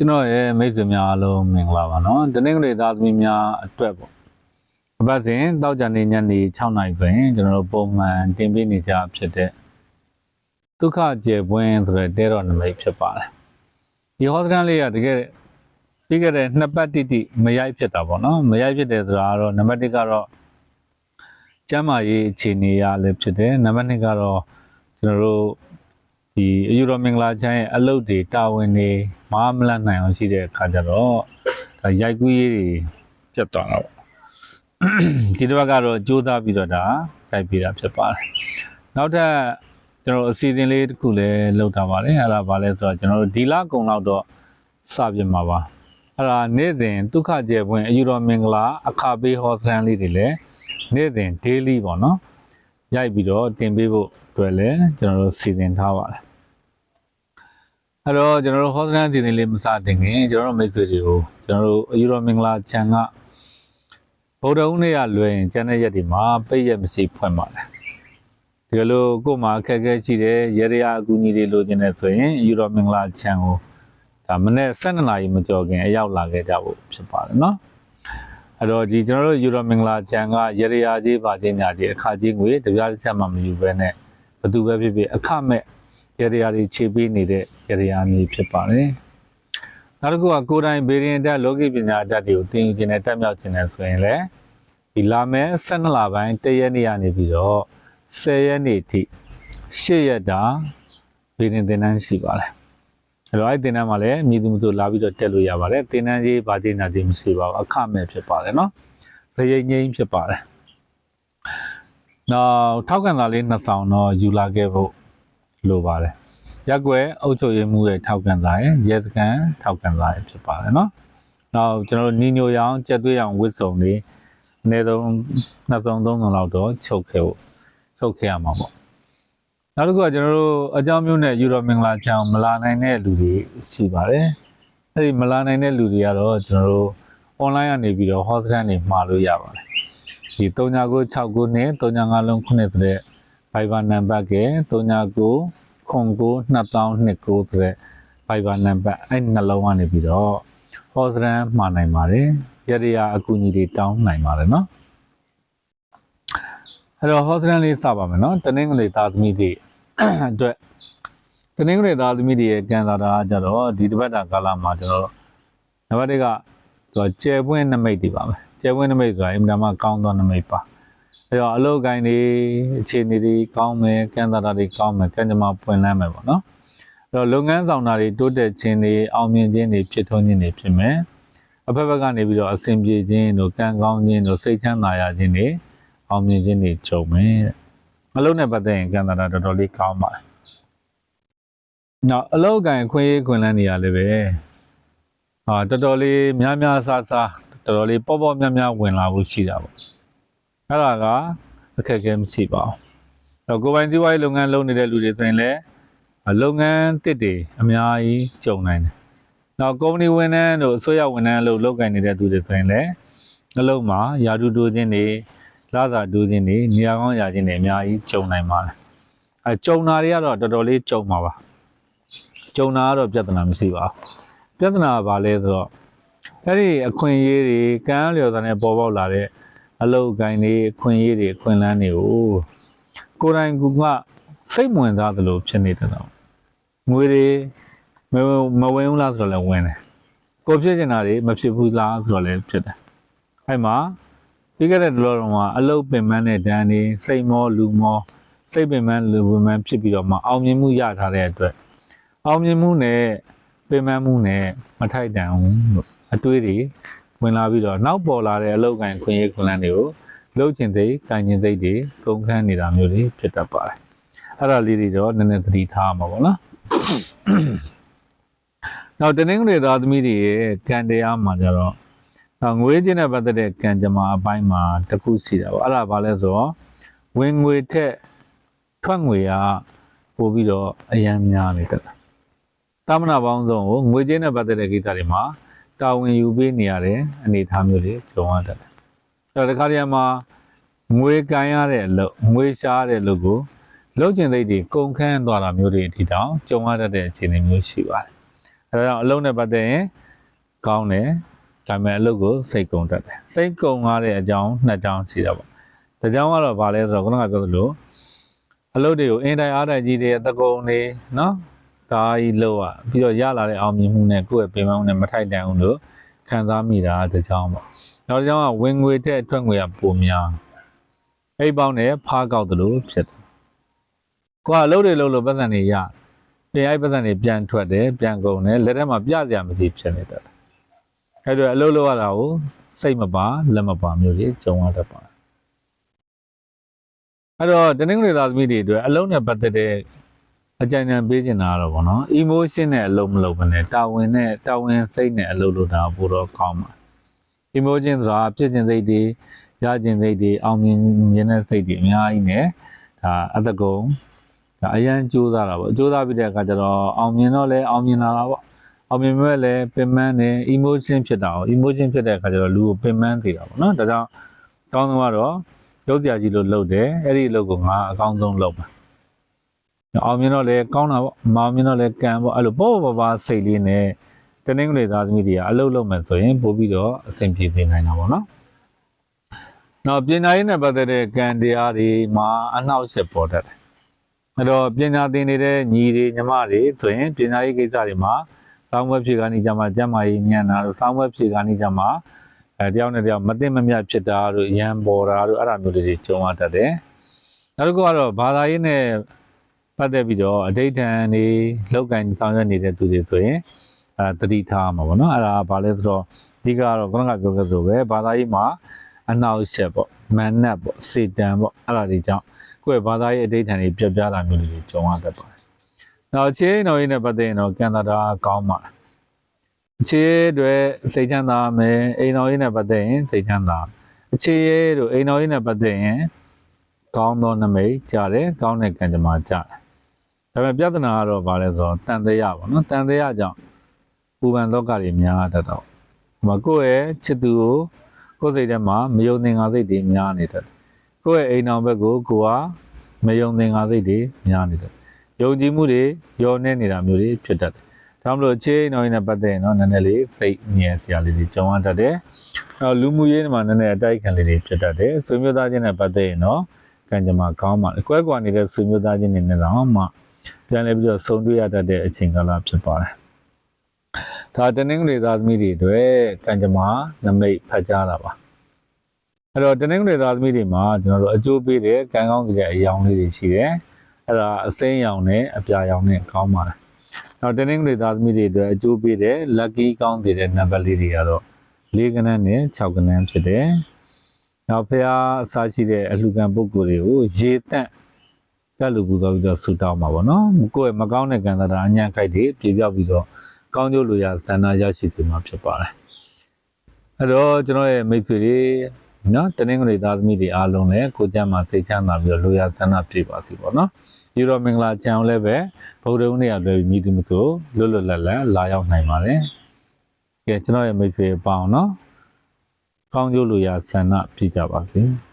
ကျွန်တော်ရဲ့မိတ်ဆွေများအားလုံးမင်္ဂလာပါနော်တနင်္ဂနွေသားသမီးများအတွက်ပေါ့အပတ်စဉ်တောက်ကြနေညနေ6နာရီဆိုရင်ကျွန်တော်တို့ပုံမှန်တင်ပြနေကြဖြစ်တဲ့ဒုက္ခကျေပွင့်ဆိုတဲ့တဲတော်နမိတ်ဖြစ်ပါတယ်ဒီဟောစတန်လေးကတကယ်ပြီးခဲ့တဲ့နှစ်ပတ်တိတိမရိုက်ဖြစ်တာပေါ့နော်မရိုက်ဖြစ်တယ်ဆိုတာကတော့နံပါတ်1ကတော့ကျမ်းမာရေးအခြေအနေရလည်းဖြစ်တယ်နံပါတ်2ကတော့ကျွန်တော်တို့ ဒီအယူတော်မင်္ဂလာချမ်းရဲ့အလုပ်တွေတာဝန်တွေမမလတ်နိုင်အောင်ရှိတဲ့အခါကျတော့ဒါရိုက်ကူးရေးတွေပြတ်သွားတာပေါ့ဒီတစ်ဘက်ကတော့ကြိုးစားပြီးတော့ဒါတိုက်ပြတာဖြစ်ပါတယ်နောက်ထပ်ကျွန်တော်အစီအစဉ်လေးတစ်ခုလည်းလုပ်ထားပါတယ်အဲ့ဒါဘာလဲဆိုတော့ကျွန်တော်တို့ဒီလကုံလောက်တော့စပြမှာပါအဲ့ဒါနေ့စဉ်ဒုက္ခကျေပွင့်အယူတော်မင်္ဂလာအခါပေးဟောစတန်လေးတွေလည်းနေ့စဉ် daily ပေါ့နော် ရိုက်ပြီးတော့တင်ပေးဖို့အတွက်လည်းကျွန်တော်တို့စီစဉ်ထားပါတယ်အဲ့တော့ကျွန်တော်တို့ဟောစတန်စီစဉ်လေးမစတင်ခင်ကျွန်တော်တို့မိတ်ဆွေတွေကိုကျွန်တော်တို့အယူတော်မင်္ဂလာချန်ကဗုဒ္ဓဦးနေ့ကလွယ်ရင်ကျန်တဲ့ရက်တွေမှာပိတ်ရက်မရှိဖွင့်ပါတယ်ဒီလိုကို့မှာအခက်အခဲရှိတယ်ရေရရာအကူအညီတွေလိုချင်တယ်ဆိုရင်အယူတော်မင်္ဂလာချန်ကိုဒါမနေ့12နာရီမကြော်ခင်အရောက်လာခဲ့ကြဖို့ဖြစ်ပါတယ်နော် အဲ့တော့ဒီကျွန်တော်တို့ယူတော်မင်္ဂလာချန်ကရေရရာကြီးပါခြင်းညာကြီးအခါကြီးငွေတပြားတစ်ချက်မှမယူဘဲနဲ့ဘသူပဲဖြစ်ဖြစ်အခမဲ့ရရတွေခြေပေးနေတဲ့ရရမျိုးဖြစ်ပါတယ်။နောက်တစ်ခုကကိုယ်တိုင်ဗေဒင်တက်လောကိပညာအတတ်တွေကိုသင်ယူခြင်းနဲ့တက်မြောက်ခြင်းနဲ့ဆိုရင်လည်းဒီလာမဲ့12လပိုင်း1ရက်နေ့ကနေပြီးတော့10ရက်နေ့ထိ10ရက်တာဗေဒင်သင်တန်းရှိပါတယ်။ အဲတော့အဲ့သင်တန်းမှာလည်းမြည်သူမဆိုလာပြီးတော့တက်လို့ရပါတယ်။သင်တန်းကြီးဗာတိနာကြီးမရှိပါဘူးအခမဲ့ဖြစ်ပါတယ်နော်။ဇရိတ်ငိမ့်ဖြစ်ပါတယ်။နောက်ထောက်ကန်သားလေးနှစ်ဆောင်တော့ယူလာခဲ့ဖို့လိုပါတယ်ရက်ွယ်အုပ်ချုပ်ရေးမှုရဲ့ထောက်ကန်စာရဲ့ရဲစခန်းထောက်ကန်စာရဲ့ဖြစ်ပါတယ်နော်နောက်ကျွန်တော်တို့နီညိုရောင်ကြက်သွေးရောင်ဝစ်စုံတွေအနည်းဆုံးနှစ်စုံသုံးစုံလောက်တော့ချုပ်ခဲ့ဖို့ချုပ်ခဲ့ရမှာပေါ့ နောက်တစ်ခုကကျွန်တော်တို့အကြောင်းမျိုးနဲ့ယူတော်မင်္ဂလာကြောင်မလာနိုင်တဲ့လူတွေရှိပါတယ်။အဲဒီမလာနိုင်တဲ့လူတွေကတော့ကျွန်တော်တို့ online ကနေပြီးတော့ hostel နေမှာလို့ရပါတယ်။ဒီ3969နဲ့39လုံး9ဆိုတဲ့ Viber နံပါတ်က39 0992ဆိုတဲ့ Viber နံပါတ်အဲ့နှလုံးကနေပြီးတော့ hostel မှာနိုင်ပါတယ်။ရရအကူအညီတွေတောင်းနိုင်ပါတယ်နော်။အဲ့တော့ hostel လေးစပါမယ်နော်။တနင်္ဂနွေသားသမီးတွေ အတွက်တနင်္ဂနွေသားသမီးတွေရဲ့ကန်စာတာကကြတော့ဒီတစ်ပတ်တာကာလမှာကျွန်တော်နံပါတ်1ကဆိုတော့ကျယ်ပွင့်နမိတ်တွေပါမယ်ကျယ်ပွင့်နမိတ်ဆိုတာအင်တာမကောင်းသောနမိတ်ပါအဲ့တော့အလုပ်ကိုင်းတွေအခြေအနေတွေကောင်းမယ်ကံတာတာတွေကောင်းမယ်ကံကြမ္မာပွင့်လန်းမယ်ပေါ့နော်အဲ့တော့လုပ်ငန်းဆောင်တာတွေတိုးတက်ခြင်းတွေအောင်မြင်ခြင်းတွေဖြစ်ထွန်းခြင်းတွေဖြစ်မယ်အဖက်ဖက်ကနေပြီးတော့အဆင်ပြေခြင်းတို့ကံကောင်းခြင်းတို့စိတ်ချမ်းသာရခြင်းတွေအောင်မြင်ခြင်းတွေကြုံမယ်တဲ့ အလုပ်နဲ့ပတ်သက်ရင်ကံတာတာတော်တော်လေးကောင်းပါတယ်နောက်အလုပ်ကိုင်းခွင့်ရေးခွင့်လန်းနေရလည်းပဲဟာတော်တော်လေးများများဆဆတော်တော်လေးပေါ့ပေါ့များများဝင်လာဖို့ရှိတာပေါ့အဲ့ဒါကအခက်အခဲမရှိပါဘူး။တော့ကိုယ်ပိုင်စီးပွားရေးလုပ်ငန်းလုပ်နေတဲ့လူတွေဆိုရင်လည်းလုပ်ငန်းတစ်တွေအများကြီးကြုံနိုင်တယ်။နောက်ကုမ္ပဏီဝန်ထမ်းတို့အစိုးရဝန်ထမ်းလို့လုပ်ကိုင်နေတဲ့သူတွေဆိုရင်လည်းအလုပ်မှာယာတူတူချင်းတွေ လစာတူချင်းတွေနေရာကောင်းရာချင်းတွေအများကြီးကြုံနိုင်ပါတယ်။အဲကြုံတာတွေကတော့တော်တော်လေးကြုံပါပါ။ကြုံတာကတော့ပြဿနာမရှိပါဘူး။ပြဿနာကဘာလဲဆိုတော့အဲ့ဒီအခွင့်အရေးတွေကံလျော်စွာနဲ့ပေါ်ပေါက်လာတဲ့အလုတ်ကိုင်းတွေအခွင့်အရေးတွေအခွင့်အလန်းတွေကိုကိုယ်တိုင်ကစိတ်ဝင်စားသလိုဖြစ်နေတယ်တော့ငွေတွေမမဝင်ဘူးလားဆိုတော့လည်းဝင်တယ်ကိုဖြစ်ချင်တာတွေမဖြစ်ဘူးလားဆိုတော့လည်းဖြစ်တယ်အဲ့မှာ ပြီးခဲ့တဲ့ဒလောတော်မှာအလုတ်ပင်ပန်းတဲ့ဒဏ်တွေစိတ်မောလူမောစိတ်ပင်ပန်းလူပင်ပန်းဖြစ်ပြီးတော့မှအောင်မြင်မှုရထားတဲ့အတွက်အောင်မြင်မှုနဲ့ပင်ပန်းမှုနဲ့မထိုက်တန်ဘူးလို့အတွေးတွေဝင်လာပြီးတော့နောက်ပေါ်လာတဲ့အလောက်ကန်ခွင့်ရေးခွင့်လန်းတွေကိုလှုပ်ချင်သိကင်ချင်သိတွေကုန်ခန်းနေတာမျိုးတွေဖြစ်တတ်ပါတယ်အဲ့ဒါလေးတွေတော့နည်းနည်းသတိထားမှာပေါ့နော်နောက်တနင်္ဂနွေသားသမီးတွေရဲ့ကံတရားမှာကြတော့နောက် ငွေချင်းနဲ့ပတ်သက်တဲ့ကံကြမ္မာအပိုင်းမှာတစ်ခုရှိတာပေါ့အဲ့ဒါဘာလဲဆိုတော့ဝင်ငွေထက်ထွက်ငွေကပို့ပြီးတော့အယံများနေတယ်တာမနာပေါင်းစုံကိုငွေချင်းနဲ့ပတ်သက်တဲ့ကိစ္စတွေမှာတာဝန်ယူပေးနေရတဲ့အနေအထားမျိုးတွေကြုံရတတ်တယ်။အဲ့တော့ဒီခါတည်းမှာငွေကန်ရတဲ့အလုပ်ငွေရှားတဲ့အလုပ်ကိုလုပ်ကျင်သိတွေကုန်ခန်းသွားတာမျိုးတွေအထိတောင်ကြုံရတတ်တဲ့အခြေအနေမျိုးရှိပါတယ်။အဲဒါကြောင့်အလုံးနဲ့ပတ်သက်ရင်ကောင်းတယ် ဒါပေမဲ့အလုပ်ကိုစိတ်ကုံတတ်တယ်စိတ်ကုံရတဲ့အကြောင်းနှစ်ကြောင်းရှိတာပေါ့ဒါကြောင့်ကတော့ဗာလဲဆိုတော့ခုနကပြောသလိုအလုပ်တွေကိုအင်တိုင်းအားတိုင်းကြီးတွေတကုံတွေနော်ဒါကြီးလို့อ่ะပြီးတော့ရလာတဲ့အောင်မြင်မှုနဲ့ကိုယ့်ရဲ့ပင်ပန်းမှုနဲ့မထိုက်တန်ဘူးလို့ခံစားမိတာဒါကြောင့်ပေါ့နောက်တစ်ကြောင်းကဝင်ငွေတဲ့ထွက်ငွေကပိုများအိတ်ပေါင်းနဲ့ဖားကောက်တယ်လို့ဖြစ်တယ်ကိုကအလုပ်တွေလုပ်လို့ပတ်စံတွေရပြင်အိုက်ပတ်စံတွေပြန်ထွက်တယ်ပြန်ကုန်တယ်လက်ထဲမှာပြစရာမရှိဖြစ်နေတယ် အဲ့တော့အလုပ်လုပ်ရတာကိုစိတ်မပါလက်မပါမျိုးကြီးကြုံရတတ်ပါတယ်အဲ့တော့တနင်္ဂနွေသားသမီးတွေအတွက်အလုံးနဲ့ပတ်သက်တဲ့အကြံဉာဏ်ပေးချင်တာကတော့ဗောနော် emotion နဲ့အလုံးမလုံးဘဲနဲ့တာဝန်နဲ့တာဝန်စိတ်နဲ့အလုံးလို့တာပိုတော့ကောင်းပါ emotion ဆိုတာဖြစ်ခြင်းစိတ်တွေရခြင်းစိတ်တွေအောင်မြင်ခြင်းတဲ့စိတ်တွေအများကြီးနဲ့ဒါအသက်ကုန်ဒါအရန်ကြိုးစားတာပေါ့ကြိုးစားပြီးတဲ့အခါကျတော့အောင်မြင်တော့လဲအောင်မြင်လာတာပေါ့ အောင်မြင်မဲ့လဲပင်ပန်းနေ emotion ဖြစ်တာ哦 emotion ဖြစ်တဲ့အခါကျတော့လူကိုပင်ပန်းသေးတာပေါ့နော်ဒါကြောင့်ကောင်းဆုံးကတော့ရုပ်စရာကြီးလို့လုပ်တယ်အဲ့ဒီအလုပ်ကိုငါအကောင်းဆုံးလုပ်ပါအောင်မြင်တော့လဲကောင်းတာပေါ့မအောင်မြင်တော့လဲကံပေါ့အဲ့လိုပေါ့ပေါ့ပါပါစိတ်လေးနဲ့တနင်္ဂနွေသားသမီးတွေကအလုပ်လုပ်မယ်ဆိုရင်ပို့ပြီးတော့အဆင်ပြေနေနိုင်တာပေါ့နော်နောက်ပညာရေးနဲ့ပတ်သက်တဲ့ကံတရားတွေမှာအနှောက်အယှက်ပေါ်တတ်တယ်အဲ့တော့ပညာသင်နေတဲ့ညီတွေညီမတွေဆိုရင်ပညာရေးကိစ္စတွေမှာ စောင်းဝက်ဖြေကနေကြမှာကျမ်းမာရေးညံ့တာတို့စောင်းဝက်ဖြေကနေကြမှာအဲတယောက်နဲ့တယောက်မသိမမြတ်ဖြစ်တာတို့ရန်ပေါ်တာတို့အဲ့ဒါမျိုးတွေကြုံရတတ်တယ်နောက်တစ်ခုကတော့ဘာသာရေးနဲ့ပတ်သက်ပြီးတော့အဋိဋ္ဌံတွေလောက်ကန်ဆောင်ရွက်နေတဲ့သူတွေဆိုရင်အဲတတိထားမှာပေါ့နော်အဲ့ဒါကဘာလဲဆိုတော့အဓိကကတော့ခုနကပြောခဲ့သလိုပဲဘာသာရေးမှာအနှောက်အယှက်ပေါ့မန်နတ်ပေါ့စေတံပေါ့အဲ့ဒါတွေကြောင့်ကိုယ့်ရဲ့ဘာသာရေးအဋိဋ္ဌံတွေပြပြတာမျိုးတွေကြုံရတတ်ပါတယ် နောက်ချင်းတော်ရေးနဲ့ပတ်သက်ရင်တော့ကံတာတာကောင်းပါလားအခြေတွေစိတ်ချမ်းသာမယ်အိမ်တော်ရေးနဲ့ပတ်သက်ရင်စိတ်ချမ်းသာအခြေရဲတို့အိမ်တော်ရေးနဲ့ပတ်သက်ရင်ကောင်းသောနမိတ်ကြတယ်ကောင်းတဲ့ကံကြမ္မာကြတယ်ဒါပေမဲ့ပြဿနာကတော့ဗာလဲဆိုတော့တန်တရားပေါ့နော်တန်တရားကြောင့်ပူပန်လောကတွေများတတ်တော့ဟိုမှာကိုယ့်ရဲ့ချစ်သူကိုကိုယ်စိတ်ထဲမှာမယုံသင်္ကာစိတ်တွေများနေတယ်ကိုယ့်ရဲ့အိမ်တော်ဘက်ကိုကိုကမယုံသင်္ကာစိတ်တွေများနေတယ် ယုံကြည်မှုတွေယောနေနေတာမျိုးတွေဖြစ်တတ်တယ်ဒါမှမဟုတ်အခြေအိမ်တော်ရင်းနဲ့ပတ်သက်ရင်တော့နည်းနည်းလေးစိတ်ငြင်းစရာလေးတွေကြုံရတတ်တယ်နောက်လူမှုရေးမှာနည်းနည်းအတိုက်ခံလေးတွေဖြစ်တတ်တယ်ဆွေမျိုးသားချင်းနဲ့ပတ်သက်ရင်တော့ကံကြမ္မာကောင်းပါလေကွဲကွာနေတဲ့ဆွေမျိုးသားချင်းတွေနဲ့တော့မှပြန်လဲပြီးတော့ဆုံတွေ့ရတတ်တဲ့အချိန်ကာလဖြစ်ပါတယ်ဒါတနင်္ဂနွေသားသမီးတွေအတွက်ကံကြမ္မာနမိတ်ဖတ်ကြားတာပါအဲ့တော့တနင်္ဂနွေသားသမီးတွေမှာကျွန်တော်တို့အကျိုးပေးတဲ့ကံကောင်းတဲ့အယောင်လေးတွေရှိတယ် အဲ့ဒါအစိမ်းရောင်နဲ့အပြာရောင်နဲ့ကောင်းပါတယ်နောက်တနင်္ဂနွေသားသမီးတွေအတွက်အကျိုးပေးတဲ့ lucky ကောင်းတဲ့နံပါတ်လေးတွေကတော့၄ကနန်းနဲ့၆ကနန်းဖြစ်တယ်နောက်ဖះအစားရှိတဲ့အလှခံပုဂ္ဂိုလ်တွေကိုရေတန့်တက်လူပူဇော်ပြီးတော့ဆူတောင်းမှာပေါ့နော်ကိုယ့်ရဲ့မကောင်းတဲ့ကံတာအညံ့ခိုက်တွေပြေပြောက်ပြီးတော့ကောင်းကျိုးလိုရာဆန္ဒရရှိစေမှာဖြစ်ပါတယ်အဲ့တော့ကျွန်တော်ရဲ့မိတ်ဆွေတွေနော်တနင်္ဂနွေသားသမီးတွေအားလုံးလည်းကိုကြမ်းမှာစိတ်ချမ်းသာပြီးတော့လိုရာဆန္ဒပြည့်ပါစီပေါ့နော် ယူရောမင်္ဂလာချန်လည်းပဲဗုဒ္ဓဦးနေ့ရလွယ်ပြီးမိသူမဆိုလွတ်လွတ်လပ်လပ်လာရောက်နိုင်ပါတယ်ကဲကျွန်တော်ရဲ့မိတ်ဆွေပေါအောင်နော်ကောင်းကျိုးလိုရာဆန္ဒပြည့်ကြပါစေ။